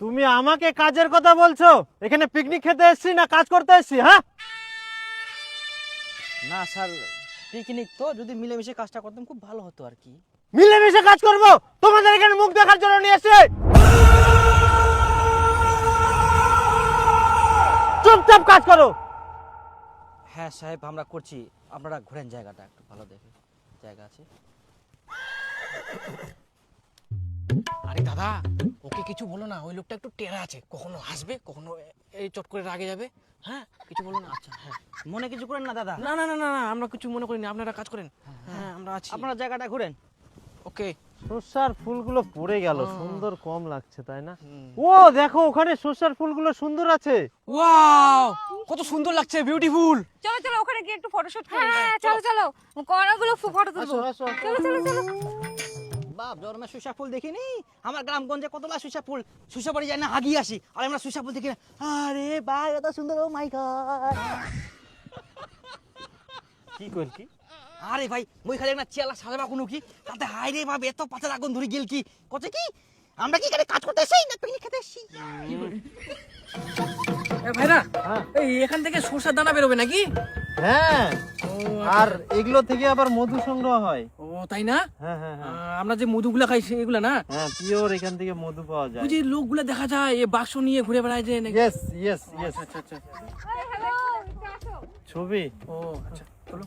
তুমি আমাকে কাজের কথা বলছো? এখানে পিকনিক খেতে এসেছি না কাজ করতে এসেছি হ্যাঁ? না স্যার পিকনিক তো যদি মিলেমিশে কাজটা করতাম খুব ভালো হতো আর কি। মিলেমিশে কাজ করব? তোমাদের এখানে মুখ দেখার জন্য নিয়ে এসে চুপচাপ কাজ করো। হ্যাঁ সাহেব আমরা করছি। আপনারা ঘোরেন জায়গাটা একটু ভালো দেখে। জায়গা আছে? আরে দাদা ওকে কিছু বলো না ওই লোকটা একটু টেরা আছে। কখনো হাসবে কখনো এই চট করে রাগে যাবে? হ্যাঁ? কিছু বলো না? আচ্ছা হ্যাঁ। মনে কিছু করেন না দাদা? না না না না না, আমরা কিছু মনে করিনি আপনারা কাজ করেন। হ্যাঁ আমরা আছি। আপনারা জায়গাটা ঘুরেন। ওকে। সর্ষার ফুলগুলো পড়ে গেল সুন্দর কম লাগছে তাই না? ও দেখো ওখানে সর্ষার ফুলগুলো সুন্দর আছে। ওয়াও! কত সুন্দর লাগছে বিউটিফুল চলো চলো ওখানে গিয়ে একটু ফটোশুট করি। হ্যাঁ চলো চলো। কড়াগুলো ফটো তুলবো। চলো চলো চলো। বাপ জন্মে সুসা ফুল দেখিনি? আমার গ্রামগঞ্জে কতলা সুসা ফুল? সুসা বাড়ি যায় না হাগিয়ে আসি। আর আমরা সুসা ফুল দেখি না। আরে ভাই এত সুন্দর ও মাই গড। কি কর কি? আরে ভাই মই খালি একটা চেলা সাজাবা কোনো কি? তাতে হাই রে বাপ এত পাতার আগুন ধরে গেল কি? কত কি? আমরা কি এখানে কাজ করতে এসেছি না পিকনিক খেতে এসেছি ভাইরা হ্যাঁ। এই এখান থেকে সরষার দানা বেরোবে নাকি? হ্যাঁ। আর এগুলো থেকে আবার মধু সংগ্রহ হয়। তাই না? হ্যাঁ হ্যাঁ হ্যাঁ। আমরা যে মধুগুলা খাই সেগুলা না? হ্যাঁ পিওর এখান থেকে মধু পাওয়া যায়। যে লোকগুলা দেখা যায় এ বাক্স নিয়ে ঘুরে বেড়ায় যে ইয়েস ইয়েস ইয়েস আচ্ছা আচ্ছা ছবি? ও আচ্ছা চলো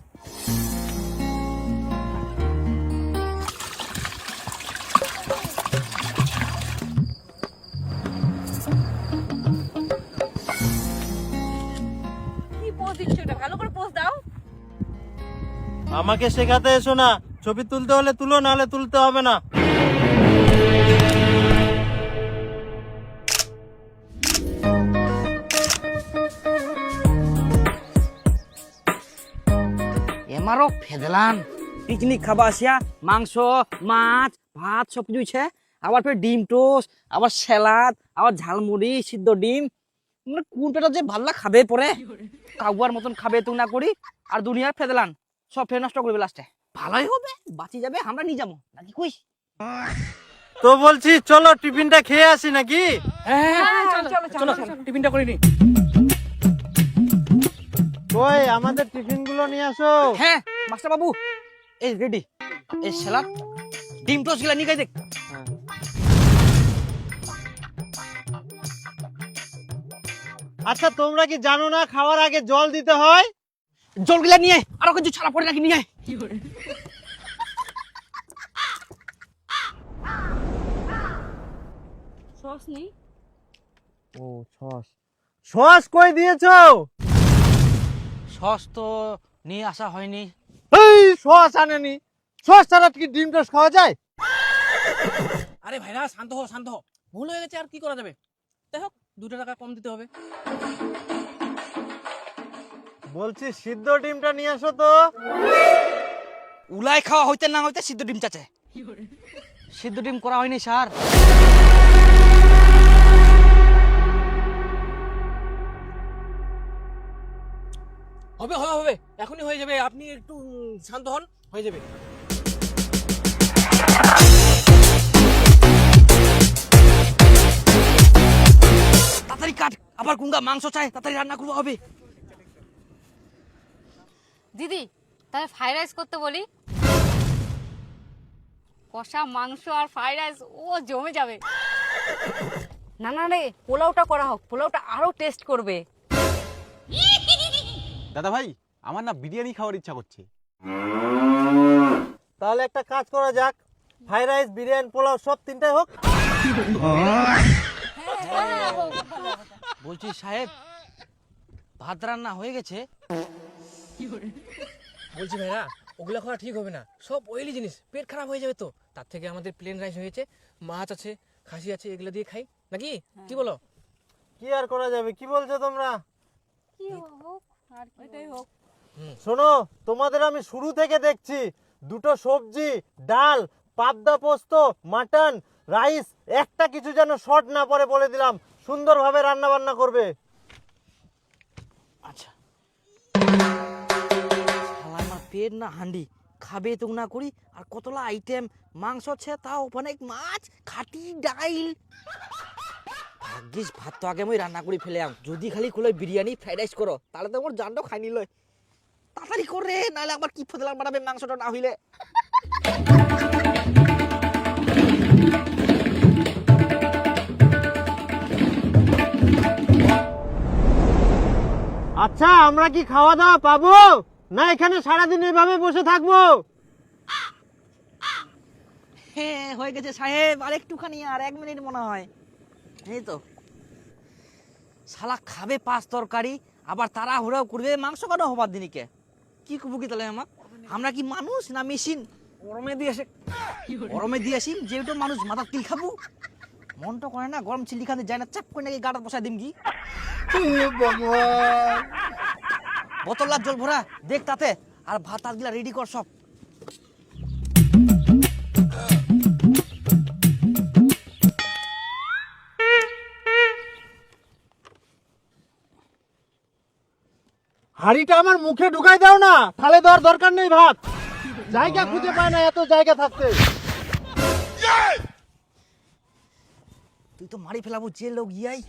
কি পোজ দিচ্ছ এটা ভালো করে পোজ দাও। আমাকে শেখাতে এসো না। ছবি তুলতে হলে তুলো নাহলে তুলতে হবে না। এমারও ফেদলান। পিকনিক খাবা আসিয়া মাংস মাছ ভাত সব কিছু ইছে আবার ফের ডিম টোস্ট আবার স্যালাড আবার ঝালমুড়ি সিদ্ধ ডিম। মানে কোন পেটা যে ভাল্লা খাবে পরে? কাউয়ার মতন খাবে তুই না করি আর দুনিয়ার ফেদলান। সব ফের নষ্ট করবে লাস্টে। ভালোই হবে বাঁচি যাবে আমরা নিয়ে যাব। নাকি কইস? তো বলছি চলো টিফিনটা খেয়ে আসি নাকি? হ্যাঁ হ্যাঁ, চলো চলো, চলো চলো, টিফিনটা করে নি। কই আমাদের টিফিনগুলো নিয়ে আসো। হ্যাঁ মাস্টার বাবু এই রেডি। এই স্যালাড ডিম টোস্টগুলা নিয়ে দেখ। হ্যাঁ। আচ্ছা তোমরা কি জানো না খাওয়ার আগে জল দিতে হয়? জলগুলা নিয়ে আয়, আরও কিছু ছাড়া পড়ে নাকি নিয়ে। সস নেই? ও সস সস কই দিয়েছ? সস তো নিয়ে আসা হয়নি। এই সস আনেনি। সস ছাড়া কি ডিম টোস্ট খাওয়া যায়? আরে ভাইরা শান্ত হও শান্ত হও। ভুল হয়ে গেছে আর কি করা যাবে? যাই হোক দুটো টাকা কম দিতে হবে। বলছি সিদ্ধ ডিমটা নিয়ে আসো তো। উলাই খাওয়া হইতে না হইতে সিদ্ধ ডিম চাচে। সিদ্ধ ডিম করা হয়নি স্যার। হবে হবে হবে। এখনই হয়ে যাবে। আপনি একটু শান্ত হন হয়ে যাবে। তাড়াতাড়ি কাট। আবার কুঙ্গা মাংস চাই তাড়াতাড়ি রান্না করব হবে। দিদি তাহলে ফ্রাইড রাইস করতে বলি। কষা মাংস আর ফ্রাইড রাইস ও জমে যাবে। না না রে পোলাওটা করা হোক পোলাওটা আরও টেস্ট করবে। দাদা ভাই আমার না বিরিয়ানি খাওয়ার ইচ্ছা করছে। তাহলে একটা কাজ করা যাক ফ্রাইড রাইস বিরিয়ানি পোলাও সব তিনটাই হোক। বলছি সাহেব ভাত রান্না হয়ে গেছে? বলছি ভাইরা ওগুলো খাওয়া ঠিক হবে না। সব অয়েলি জিনিস পেট খারাপ হয়ে যাবে তো। তার থেকে আমাদের প্লেন রাইস হয়েছে মাছ আছে খাসি আছে এগুলো দিয়ে খাই। নাকি? কি বলো? কি আর করা যাবে? কি বলছো তোমরা? কি হোক আর এটাই হোক। শোনো তোমাদের আমি শুরু থেকে দেখছি। দুটো সবজি ডাল পাবদা পোস্ত মাটন রাইস একটা কিছু যেন শর্ট না পরে বলে দিলাম। সুন্দরভাবে রান্না বান্না করবে। শালা না হান্ডি খাবে তো না করি, আর কতলা আইটেম মাংস আছে, তাও অনেক মাছ, খাটি, ডাইল। ভাগ্যিস, ভাত তো আগে মই রান্না করে ফেলাম যদি খালি খুলে বিরিয়ানি, ফ্রাইড রাইস করো, তাহলে তো আমার জানটাও খাই নিল তাড়াতাড়ি করে নাহলে আবার কি ফেদলাম বানাবে মাংসটা না হইলে। আচ্ছা আমরা কি খাওয়া দাওয়া পাবো? না এখানে সারাদিন এভাবে বসে থাকব। হ্যাঁ হয়ে গেছে সাহেব আর একটুখানি আর এক মিনিট মনে হয়। এই তো। শালা খাবে পাঁচ তরকারি আবার তারা হুড়াও করবে মাংস কেন হবার দিনিকে? কি করব কি তাহলে আমার? আমরা কি মানুষ না মেশিন? গরমে দিয়ে আসে গরমে দিয়ে আসি যেহেতু মানুষ মাথা তিল খাব মনটা করে না গরম চিল্লি খাতে যায় না চাপ করে নাকি গাটা বসায় দিম কি? বোতল আর জল ভরা দেখ তাতে আর ভাত টাতগুলা রেডি কর সব। হাড়িটা আমার মুখে ঢুকাই দাও না তাহলে দেওয়ার দরকার নেই ভাত। জায়গা খুঁজে পায় না এত জায়গা থাকতে। তুই তো মারি ফেলাবো যে লোক ইয়াই।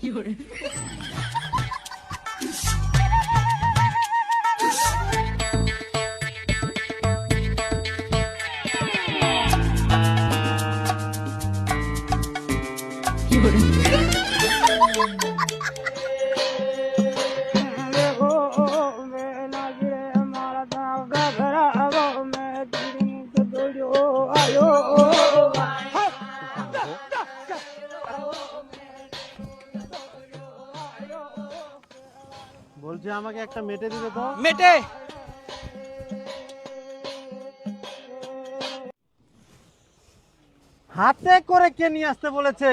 বলছি আমাকে একটা মেটে দিবে তো? মেটে! হাতে করে কে নিয়ে আসতে বলেছে?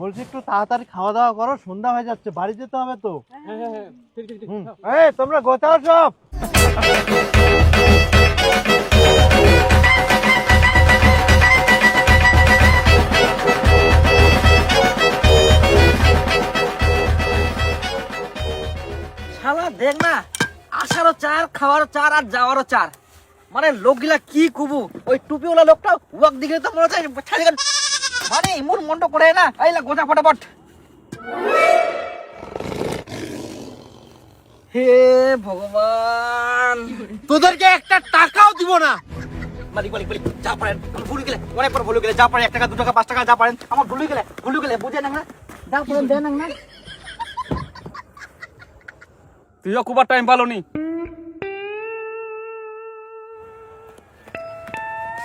বলছি, একটু তাড়াতাড়ি খাওয়া দাওয়া করো, সন্ধ্যা হয়ে যাচ্ছে, বাড়ি যেতে হবে তো। তোমরা গোছাও সব দেখ না, আসারও চার, খাওয়ারও চার আর যাওয়ারও চার। মানে লোকগুলা কি কুবু? ওই টুপিওয়ালা লোকটা ওয়াক দিকে তো মনে হচ্ছে ছাড়ি গেল। মানে এমন মন্ড করে না? আইলা গোজা ফটাফট। হে ভগবান। তোদেরকে একটা টাকাও দিব না। মালিক মালিক মালিক, যা পারেন। ভুলে গেলে অনেক পর ভুলে গেলে, যা পারেন, এক টাকা, দু টাকা, পাঁচ টাকা, যা পারেন, আমার ভুলে গেলে ভুলে গেলে বুঝে না। যা পারেন, দেন না। তুইও খুব টাইম পালো নি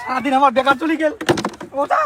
সারাদিন আমার বেকার চলে গেল। ওটা?